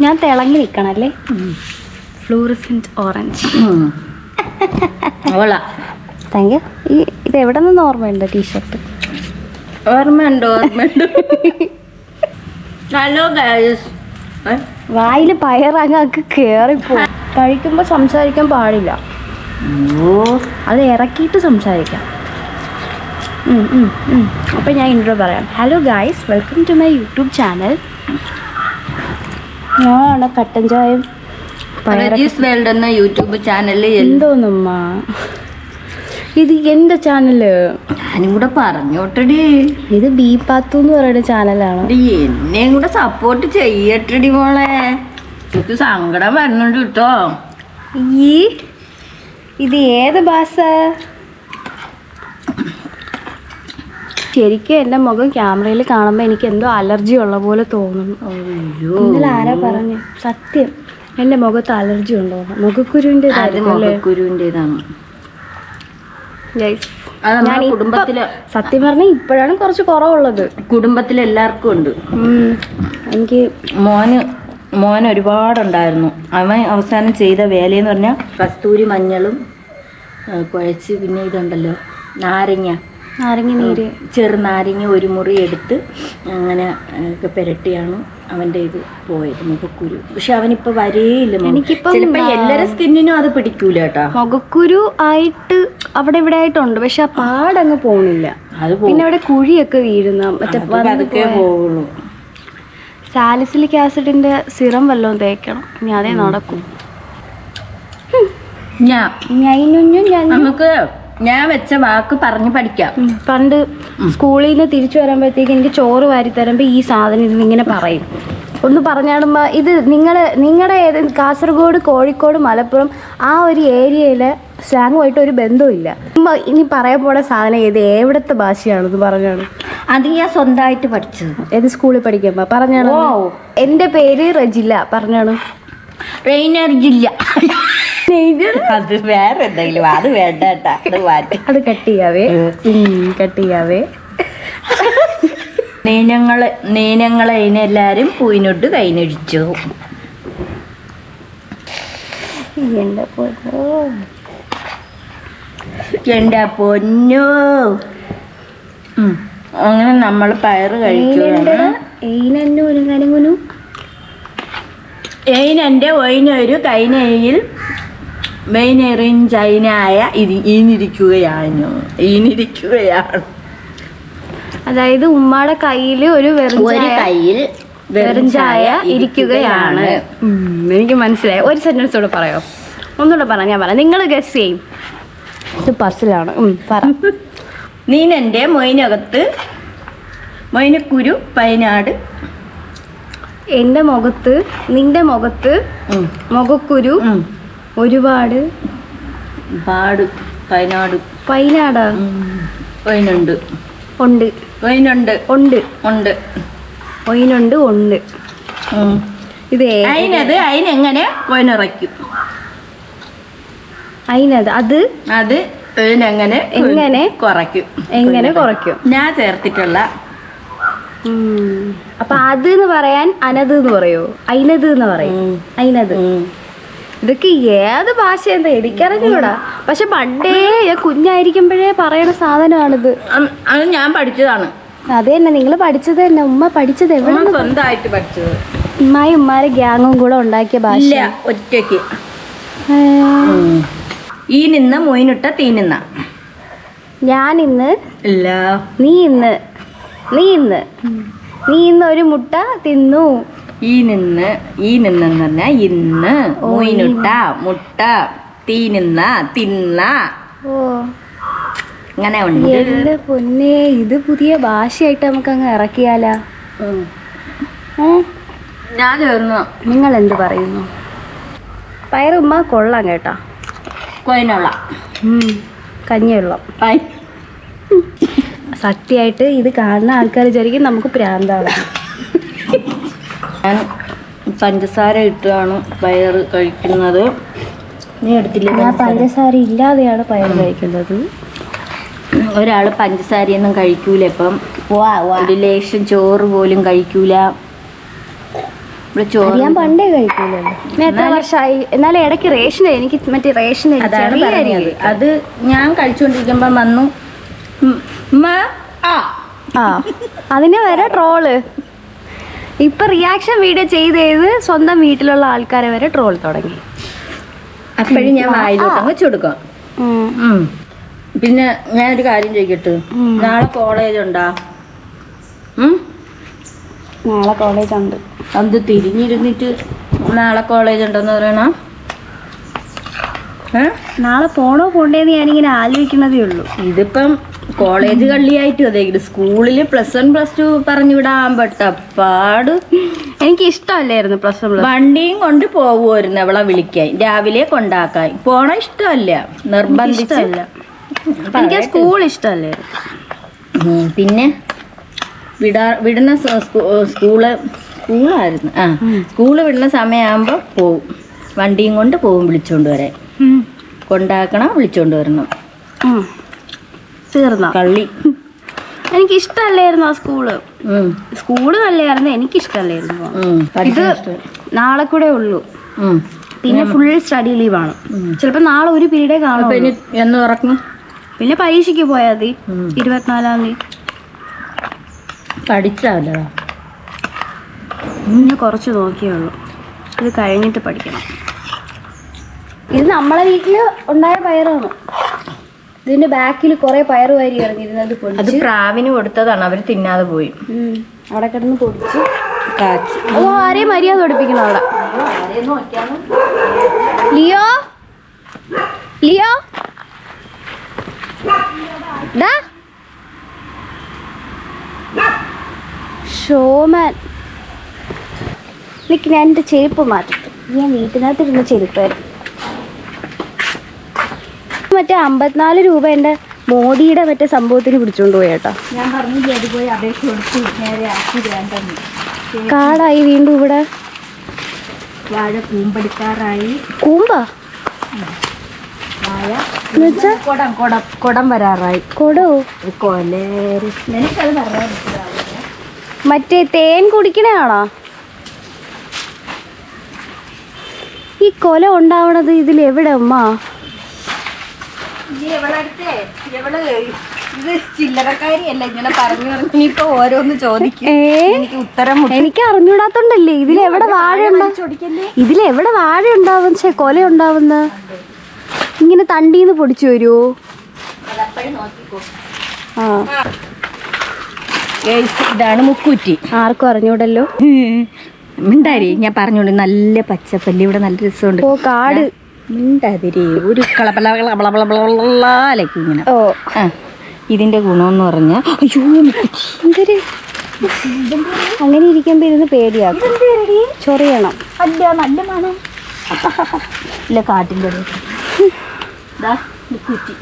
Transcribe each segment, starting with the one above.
ഞാൻ തിളങ്ങി നിൽക്കണം അല്ലേ ഫ്ലൂറിസെന്റ് ഓറഞ്ച്. Thank you. ഈ ഇത് എവിടെ നിന്ന് ഓർമ്മയുണ്ട് ടീഷർട്ട്? ഓർമ്മയുണ്ട് ഓർമ്മയുണ്ട്? ഹലോ വായിൽ പയറങ്ങക്ക് കയറിപ്പോ കഴിക്കുമ്പോൾ സംസാരിക്കാൻ പാടില്ല. അത് ഇറക്കിയിട്ട് സംസാരിക്കാം. അപ്പം. ഞാൻ ഇൻട്രോ പറയാം. Hello guys welcome to my YouTube channel ഞാനാണ് കട്ടൻ ചായയും റജീസ് വേൾഡ് എന്ന യൂട്യൂബ് ചാനലിൽ എന്തോന്നമ്മ? ഇത് എന്റെ ചാനൽ. ഞാനും കൂടെ പറഞ്ഞോട്ടടി. ഇത് ബി പാത്തു എന്ന് പറയുന്ന ചാനലാണ്. എന്നെയും കൂടെ സപ്പോർട്ട് ചെയ്യട്ടടി മോളെ. എനിക്ക് സങ്കടം വരുന്നുണ്ട് കേട്ടോ ഈ ഇത് ഏത് ഭാഷ? ശരിക്കും എന്റെ മുഖം ക്യാമറയിൽ കാണുമ്പോൾ എനിക്ക് എന്തോ അലർജി ഉള്ള പോലെ തോന്നുന്നു. ഇന്നലെ ആരാ പറഞ്ഞു? സത്യം. എന്റെ മുഖത്ത് അലർജി ഉണ്ടോ? മുഖക്കുരുവിന്റെ മുഖക്കുരുവിന്റെതാണ്. ഞാൻ കുടുംബത്തിൽ സത്യം പറഞ്ഞാൽ ഇപ്പോഴാണ് കുറച്ച് കുറവുള്ളത്. കുടുംബത്തിൽ എല്ലാവർക്കും ഉണ്ട്. എനിക്ക് മോന് മോൻ ഒരുപാടുണ്ടായിരുന്നു. അവൻ അവസാനം ചെയ്ത വേലയെന്ന് പറഞ്ഞാൽ കസ്തൂരി മഞ്ഞളും കുഴച്ച് പിന്നെ ഇതുണ്ടല്ലോ നാരങ്ങ. നാരങ്ങ നീര് ചെറുനാരങ്ങ ഒരു മുറി എടുത്ത് അങ്ങനെ ഒക്കെ പുരട്ടിയാണ് അവന്റെ ഇത് പോയത് മുഖക്കുരു. പക്ഷെ അവനിപ്പോൾ വരേയില്ല എനിക്കിപ്പം ചിലപ്പോൾ എല്ലാവരുടെ സ്കിന്നിനും അത് പിടിക്കൂല കേട്ടോ മുഖക്കുരു ആയിട്ട് അവിടെ ഇവിടെ ആയിട്ടുണ്ട് പക്ഷെ ആ പാടങ്ങ് പോണില്ല. അത് പിന്നെ അവിടെ കുഴിയൊക്കെ വീഴുന്ന മറ്റേ പോകുള്ളൂ അതൊക്കെ സാലിസിലിക് ആസിഡിന്റെ സിറം വല്ലതും തേക്കണം ഇനി അതേ നടക്കും. ഞാൻ ഞൈനുഞ്ഞും ഞാൻ നമുക്ക് ഞാൻ വെച്ച വാക്ക് പറഞ്ഞു പഠിക്കാം. പണ്ട് സ്കൂളിൽ നിന്ന് തിരിച്ചു വരുമ്പോഴത്തേക്ക് എനിക്ക് ചോറ് വാരി തരുമ്പോൾ ഈ സാധനം ഇരുന്ന് ഇങ്ങനെ പറയും. ഒന്ന് പറഞ്ഞാടുമ്പോൾ ഇത് നിങ്ങൾ നിങ്ങളുടെ ഏത് കാസർഗോഡ് കോഴിക്കോട് മലപ്പുറം ആ ഒരു ഏരിയയിലെ സ്ലാങ്ങുമായിട്ട് ഒരു ബന്ധവുമില്ല. ഇനി പറയാൻ പോണ സാധനം ഏത്? എവിടത്തെ ഭാഷയാണെന്ന് പറഞ്ഞാണ്. അത് ഞാൻ സ്വന്തമായിട്ട് പഠിച്ചത്. ഏത് സ്കൂളിൽ പഠിക്കുമ്പോൾ പറഞ്ഞാണോ. എന്റെ പേര് റജില പറഞ്ഞാണ്. റെയിനർ ജില്ല. അത് വേറെ എന്തെങ്കിലും അത് വേണ്ട കേട്ടാ. അത് മാറ്റി. അത് കട്ട് ചെയ്യാവേ. കട്ട് ചെയ്യാവേ. നീനങ്ങളെ നീനങ്ങളെ അതിനെല്ലാരും പൂവിനൊട്ട് കൈനൊഴിച്ചു. എന്റെ പൊന്നോ. അങ്ങനെ നമ്മൾ പയർ കഴിക്കുകയാണ് ഏനന്നു ഒരു കനങ്ങുനു ഏയിനെന്റെ ഒയിനൊരു കൈനയിൽ മെയിനെറിൻ ചൈനായ ഇരി ഈനിരിക്കുകയാണ് ഈനിരിക്കുകയാണ് അതായത് ഉമ്മയുടെ കയ്യിൽ ഒരു വെറും ഒരു കയ്യിൽ വെറും ചായ ഇരിക്കുകയാണ്. എനിക്ക് മനസ്സിലായി. ഒരു സെന്റൻസ് കൂടെ പറയോ? ഒന്നുകൂടെ പറ ഞാൻ പറയാം നിങ്ങൾ ഗസ് ചെയ്യും. ഇത് പസിലാണ് പറ. നീനെന്റെ മൊയിനകത്ത് മൊയിനക്കുരു പൈനാട്. എന്റെ മുഖത്ത് നിന്റെ മുഖത്ത് മുഖക്കുരു. ഒരുപാട്? പാട് പൈനാട് പൈനാടാ ഒയിനുണ്ട് ഉണ്ട്. ഒയിനുണ്ട് ഉണ്ട്. ഉണ്ട്. ഒയിനുണ്ട് ഉണ്ട്. ഇത് അതിനത് അതിനെങ്ങനെ കൊയിനിറയ്ക്കും അതിനത് അത്? അത് അതിനെങ്ങനെ എങ്ങനെ? കുറയ്ക്കും. എങ്ങനെ കുറയ്ക്കും? ഞാൻ ചേർത്തിട്ടുള്ള. അപ്പൊ അത് എന്ന് പറയാൻ അനത് എന്ന് പറയോ? അയിനത് എന്ന് പറയും. അയിനത്. ഇതൊക്കെ ഏത് ഭാഷ എന്താ എനിക്കറിഞ്ഞൂടാ. പക്ഷെ പണ്ടേ കുഞ്ഞായിരിക്കുമ്പോഴേ പറയണ സാധനമാണിത്. അത് ഞാൻ പഠിച്ചതാണ്. അത് തന്നെ നിങ്ങൾ പഠിച്ചത് തന്നെ. ഉമ്മ പഠിച്ചത് എവിടെ സ്വന്തമായിട്ട് പഠിച്ചത്. ഉമ്മായി ഉമ്മാരെ ഗ്യാങ്ങും കൂടെ ഉണ്ടാക്കിയ ഭാഷ. ഒറ്റയ്ക്ക്. ഈ നിന്ന് മൊയിനിട്ട തീ നിന്ന. ഞാൻ ഇന്ന് ഇല്ല. നീ ഇന്ന് നീ ഇന്ന് നീ ഇന്ന് ഒരു മുട്ട തിന്നു. ഈ നിന്ന് ഈ നിന്നെന്ന് പറഞ്ഞാൽ ഇന്ന്. മൂയിനുട്ട മുട്ട. തീ നിന്ന തിന്ന. അങ്ങനെ ഉണ്ട്. പൊന്നെ ഇത് പുതിയ ഭാഷയായിട്ട് നമുക്ക് അങ്ങ് ഇറക്കിയാലാ ഞാൻ ചേർന്നു. നിങ്ങൾ എന്ത് പറയുന്നു പയറുമ്മ കൊള്ളാം കേട്ടാ. കൊയിനുള്ള. കഞ്ഞിവെള്ളം. സത്യമായിട്ട് ഇത് കാണുന്ന ആൾക്കാർ വിചാരിക്കും നമുക്ക് പ്രാന്താണ് ഞാൻ പഞ്ചസാര ഇട്ടാണ് പയറ് കഴിക്കുന്നത്. നീ എടുത്തില്ല ഞാൻ പഞ്ചസാര? ഇല്ലാതെയാണ് പയർ കഴിക്കുന്നത്. ഒരാൾ പഞ്ചസാരയൊന്നും കഴിക്കൂല ഇപ്പം. ഒരു ലേശം ചോറ് പോലും കഴിക്കൂല. ചോറ് ഞാൻ പണ്ടേ കഴിക്കൂലല്ലോ. ഞാൻ എത്ര വർഷമായി എന്നാലും ഇടയ്ക്ക് റേഷൻ എനിക്ക് മറ്റേ റേഷൻ അതാണ് പറഞ്ഞത്. അത് ഞാൻ കഴിച്ചുകൊണ്ടിരിക്കുമ്പം വന്നു അതിന് വരെ ട്രോൾ. ഇപ്പൊ റിയാക്ഷൻ വീഡിയോ ചെയ്ത് ചെയ്ത് സ്വന്തം വീട്ടിലുള്ള ആൾക്കാരെ വരെ ട്രോൾ തുടങ്ങി. അപ്പോഴും ഞാൻ വായിലോട്ട് ഞാൻ ഒരു പിന്നെ ഞാനൊരു കാര്യം ചോദിക്കട്ടെ. നാളെ കോളേജ് ഉണ്ടാ? നാളെ കോളേജ് ഉണ്ട്. അത് തിരിഞ്ഞിരുന്നിട്ട് നാളെ കോളേജ് ഉണ്ടെന്ന് പറയണ? നാളെ പോണോ പോണ്ടേന്ന് ഞാനിങ്ങനെ ആലോചിക്കുന്നതേ ഉള്ളൂ. ഇതിപ്പം കോളേജ് കള്ളിയായിട്ട് അതെ സ്കൂളിൽ പ്ലസ് വൺ പ്ലസ് ടു പറഞ്ഞു വിടാൻ പെട്ടപ്പാട് പാട്. എനിക്ക് ഇഷ്ടമല്ലായിരുന്നു പ്ലസ് വൺ വണ്ടിയും കൊണ്ട് പോകുമായിരുന്നു അവളെ വിളിക്കാൻ. രാവിലെ കൊണ്ടാക്കാൻ. പോണ ഇഷ്ടമല്ല. നിർബന്ധിച്ചല്ല എനിക്ക് സ്കൂൾ ഇഷ്ടമല്ലായിരുന്നു. പിന്നെ വിടാ വിടുന്ന സ്കൂൾ സ്കൂളായിരുന്നു. ആ സ്കൂൾ വിടുന്ന സമയമാകുമ്പോൾ പോവും. വണ്ടിയും കൊണ്ട് പോവും വിളിച്ചുകൊണ്ട് വരാൻ. കൊണ്ടാക്കണം വിളിച്ചോണ്ട് വരണം. തീർന്നോ? കള്ളി. എനിക്ക് ഇഷ്ടമല്ലായിരുന്നു ആ സ്കൂൾ. സ്കൂൾ നല്ലായിരുന്നു എനിക്ക് ഇഷ്ടമല്ലായിരുന്നു ഇത് നാളെ കൂടെ ഉള്ളൂ. പിന്നെ ഫുൾ സ്റ്റഡി ലീവാണ്. ചിലപ്പോ നാളെ ഒരു പീരീഡേ കാണും ഇനി എന്ന് തുറക്കും പിന്നെ പരീക്ഷയ്ക്ക് പോയാൽ മതി. ഇരുപത്തിനാലാം തീയതി. പഠിച്ചാലോ ഇന്ന് കുറച്ച് നോക്കിയേ ഉള്ളൂ. ഇത് കഴിഞ്ഞിട്ട് പഠിക്കണം. ഇത് നമ്മളെ വീട്ടിൽ ഉണ്ടായ പയറാണ്. ഇതിന്റെ ബാക്കിൽ കുറെ പയറ് വാരി ഇറങ്ങിയിരുന്നത് അത് പൊടിച്ച്. പ്രാവിന് കൊടുത്തതാണ് അവർ തിന്നാതെ പോയി. ഉം. അവിടെ കിടന്ന് പൊടിച്ച്. കാച്ചി. അത് ആരെയും മര്യാദ പഠിപ്പിക്കണം അവിടെ. ലിയോ? ലിയോ? ഡാ? ഷോമാൻ. നിക്ക് ഞാൻ എന്റെ ചെരുപ്പ് മാറ്റി ഞാൻ വീട്ടിനകത്തിരുന്ന ചെരുപ്പ് തരും മറ്റേ അമ്പത്തിനാല് രൂപ എന്റെ മോദിയുടെ മറ്റേ സംഭവത്തിന് പിടിച്ചോണ്ട് പോയി കേട്ടോ. ഞാൻ അപേക്ഷ കൊടുത്ത് നേരെ ആക്കി വേണ്ടെന്ന് കാടായി വീണ്ടും ഇവിടെ. വാഴ കൂമ്പടിക്കാറായി. കൂമ്പാ? വാഴ എന്നുവെച്ചാ കുടം കുടം കുടം വരാറായി. കൊടോ? കൊലേര് നിനക്കത് പറയാൻ മറ്റേ തേൻ കുടിക്കണയാണോ? ഈ കൊല ഉണ്ടാവണത് ഇതിൽ എവിടെ ഉമ്മ ഇത് ചില്ലറക്കാരിയല്ല ഇങ്ങനെ പറഞ്ഞു പറഞ്ഞു ഇനിയിപ്പോ ഓരോന്ന് ചോദിക്കും. ഏ? എനിക്ക് ഉത്തരം എനിക്ക് അറിഞ്ഞൂടാത്തോണ്ടല്ലേ ഇതിൽ എവിടെ വാഴ ഇതിൽ എവിടെ വാഴ ഉണ്ടാവും? പക്ഷേ കൊല ഉണ്ടാവുന്ന? ഇങ്ങനെ തണ്ടീന്ന് പൊടിച്ചു വരുമോ ആ. ഇതാണ് മുക്കൂറ്റി. ആർക്കും അറിഞ്ഞൂടല്ലോ? മിണ്ടാരി ഞാൻ പറഞ്ഞോണ്ട് നല്ല പച്ചപ്പല്ലി ഇവിടെ നല്ല രസമുണ്ട്. ഓ കാട്. മിണ്ടാതിരി. ഒരു കളപ്പലകളപ്പലകളാലയ്ക്കും ഇങ്ങനെ ഓ ഇതിന്റെ ഗുണമെന്ന് പറഞ്ഞാൽ അയ്യോ എന്തൊരു അങ്ങനെ ഇരിക്കുമ്പോ ഇരുന്ന് പേടിയാക്കും ചൊറിയണം അല്ല നല്ല മണം ഇല്ല കാട്ടിന്റെ മുക്കുറ്റി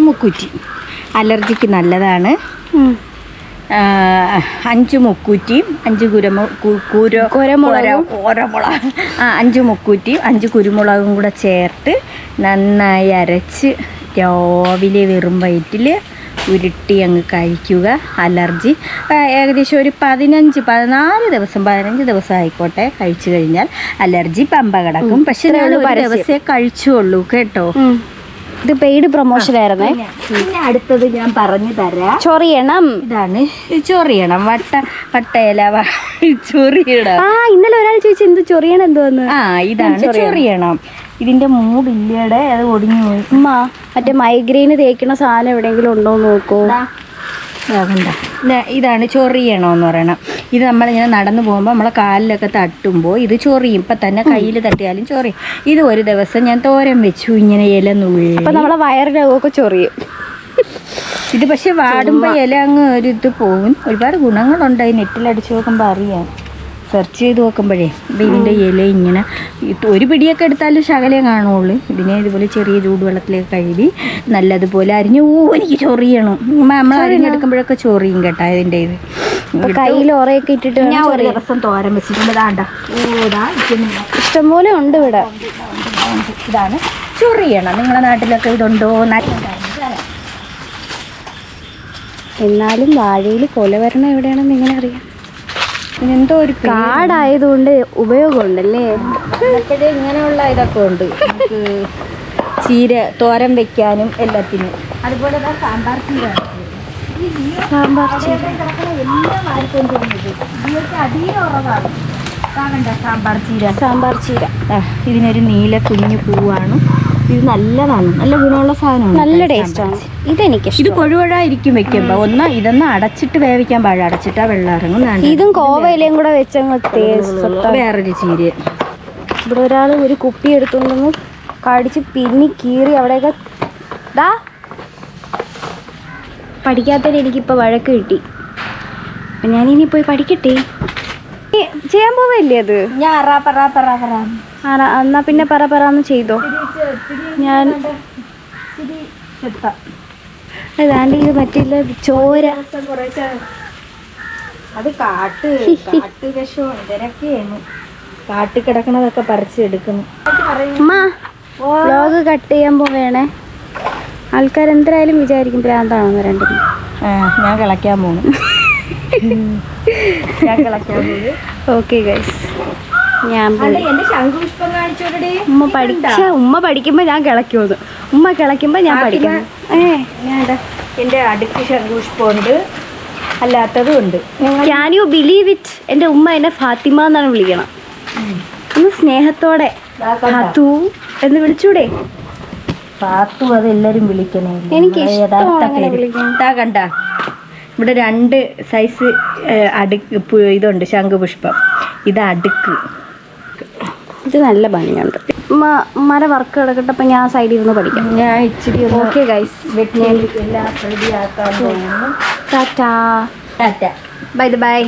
മുക്കുറ്റി അലർജിക്ക് നല്ലതാണ് അഞ്ച് മുക്കൂറ്റിയും അഞ്ച് കുരമു കുര കുരമുളകും. ആ അഞ്ച് മുക്കൂറ്റിയും അഞ്ച് കുരുമുളകും കൂടെ ചേർത്ത് നന്നായി അരച്ച് രാവിലെ വെറും വയറ്റിൽ ഉരുട്ടി അങ്ങ് കഴിക്കുക അലർജി ഏകദേശം ഒരു പതിനഞ്ച് പതിനാല് ദിവസം പതിനഞ്ച് ദിവസം ആയിക്കോട്ടെ കഴിച്ചു കഴിഞ്ഞാൽ അലർജി പമ്പ കിടക്കും പക്ഷെ ഞാൻ ഒരു. ദിവസമേ കഴിച്ചുള്ളൂ കേട്ടോ. ഇത് പെയ്ഡ് പ്രൊമോഷൻ ആയിരുന്നേ. പിന്നെ അടുത്തത് ഞാൻ പറഞ്ഞു തരാം. ചൊറിയണം. ഇതാണ് ചൊറിയണം. വട്ട വട്ടയില ചൊറിയണം. ആ ഇന്നലെ ഒരാൾ ചോദിച്ചു എന്ത് ചൊറിയണം എന്തോന്ന്? ആ ഇതാണ് ചൊറിയണം. ഇതിന്റെ മൂടില്ലയുടെ അത് ഒടിഞ്ഞു പോയി. മറ്റേ മൈഗ്രെയിന് തേക്കണ സാധനം എവിടെയെങ്കിലും ഉണ്ടോ നോക്കൂ. ദാ, ദാ എന്ന് ഇതാണ് പറയണം. ഇത് നമ്മളിങ്ങനെ നടന്നു പോകുമ്പോൾ നമ്മളെ കാലിലൊക്കെ തട്ടുമ്പോൾ ഇത് ചൊറിയും. ഇപ്പം തന്നെ കയ്യിൽ തട്ടിയാലും ചൊറിയും ഇത് ഒരു ദിവസം ഞാൻ തോരൻ വെച്ചു ഇങ്ങനെ ഇല നുള്ളി. അപ്പം നമ്മളെ വയറിനൊക്കെ ചൊറിയും. ഇത് പക്ഷെ വാടുമ്പോൾ ഇല അങ്ങ് ഒരു ഇത് പോകും ഒരുപാട് ഗുണങ്ങളുണ്ട്. ഈ നെറ്റിലടിച്ച് നോക്കുമ്പോൾ അറിയാം. സെർച്ച് ചെയ്ത് നോക്കുമ്പോഴേ ഇതിന്റെ ഇല ഇങ്ങനെ ഒരു പിടിയൊക്കെ എടുത്താലും ശകലേ കാണുള്ളൂ. ഇതിനെ ഇതുപോലെ ചെറിയ ചൂടുവെള്ളത്തിലേക്ക് കഴുകി നല്ലതുപോലെ അരിഞ്ഞ് ഓ എനിക്ക് ചൊറിയണം. നമ്മൾ അരിഞ്ഞെടുക്കുമ്പോഴൊക്കെ ചൊറിയും കേട്ടോ ഇതിന്റെ ഇത്. കയ്യിൽ ഓറയൊക്കെ ഇട്ടിട്ട് ഞാൻ ഒരു. ദിവസം തോരൻ വെച്ചിട്ടുണ്ട്. ദാണ്ട ഓ ദാ ഇഷ്ടംപോലെ ഉണ്ട് ഇവിടെ. ഇതാണ്. ചൊറിയണം. നിങ്ങളെ നാട്ടിലൊക്കെ ഇതുണ്ടോ? എന്നാലും വാഴയിൽ കൊല വരണം എവിടെയാണെന്ന് എങ്ങനെ അറിയാം? എന്തോ ഒരു കാടായതുകൊണ്ട് ഉപയോഗമുണ്ടല്ലേ? അപ്പോഴേ ഇങ്ങനെയുള്ള ഇതൊക്കെ ഉണ്ട്. ചീര തോരൻ വെക്കാനും എല്ലാത്തിനും. അതുപോലെ സാമ്പാർ ചീര സാമ്പാർ ചീര. എല്ലാം അധികം ഉറവാണ്. സാമ്പാർ ചീര. സാമ്പാർ ചീര. ഇതിനൊരു നീല കുഞ്ഞു പൂവാണ്. ഇത് നല്ലതാണ്. നല്ല ഗുണമുള്ള സാധനമാണ് നല്ല ടേസ്റ്റാണ്. ഇതെനിക്ക് ഇത് കൊഴുവഴായിരിക്കും വെക്കുമ്പോ. ഒന്ന് ഇതൊന്ന് അടച്ചിട്ട് വേവിക്കാൻ പാടില്ല. അടച്ചിട്ടാ വെള്ളം ഇറങ്ങും. ഇതും കോവയിലയും കൂടെ ടേസ്റ്റ് വേറൊരു ചീര. ഇവിടെ ഒരാൾ ഒരു കുപ്പി എടുത്തുകൊണ്ടൊന്ന് കടിച്ച് പിന്നി കീറി അവിടെയൊക്കെ ദാ. പഠിക്കാത്തതിന് എനിക്കിപ്പോൾ വഴക്ക് കിട്ടി. അപ്പം ഞാനിനി പോയി പഠിക്കട്ടെ? ചെയ്യാൻ പോവല്ലേ അത്? ആരാ എന്നാ പിന്നെ പറ പറന്ന് ചെയ്തോ. ഞാൻ അതാണ്ട് ഇത് പറ്റില്ല ചോര. അത് കാട്ട് കാട്ട് വിഷം ഇതരൊക്കെയാണ് കാട്ടി കിടക്കണതൊക്കെ പറിച്ചെടുക്കുന്നു വ്ലോഗ് കട്ട് ചെയ്യാൻ പോവേണേ. ആൾക്കാർ എന്തായാലും വിചാരിക്കും ഭ്രാന്താണെന്ന് രണ്ടും ഞാൻ കിളയ്ക്കാൻ പോകുന്നു പോകും ഓക്കെ ഗൈസ് ഞാൻ ഉമ്മ പഠിച്ച ഉമ്മ പഠിക്കുമ്പോ ഞാൻ കിളക്കുമെന്ന് ഉമ്മ കിളക്കുമ്പോ ഞാൻ പഠിക്കണം. എന്റെ അടുക്ക് ശങ്കുഷ്പുണ്ട് അല്ലാത്തതും ഉണ്ട്. ക്യാൻ യു ബിലീവ് ഇറ്റ് എന്റെ ഉമ്മ എന്നെ ഫാത്തിമ എന്നാണ് വിളിക്കണം. ഒന്ന് സ്നേഹത്തോടെ ഫാത്തു എന്ന് വിളിച്ചൂടെ? പാത്തു അത് എല്ലാരും വിളിക്കണേ. എനിക്ക് ഇഷ്ടമാണ് വിളിക്കാൻ. കണ്ട? ഇവിടെ രണ്ട് സൈസ് അടുക്ക് ഇതുണ്ട് ശംഖുപുഷ്പം. ഇത് അടുക്ക്. ഇത് നല്ല ഭംഗിയുണ്ട്. മര വർക്ക് കിടക്കട്ടെ ഞാൻ സൈഡിൽ ഇരുന്ന് പഠിക്കാം. ഞാൻ ഇച്ചിരി ഓക്കെ ഗൈസ് വെട്ടി എല്ലാം റെഡിയാക്കാൻ ടാറ്റ. ടാറ്റ. Bye bye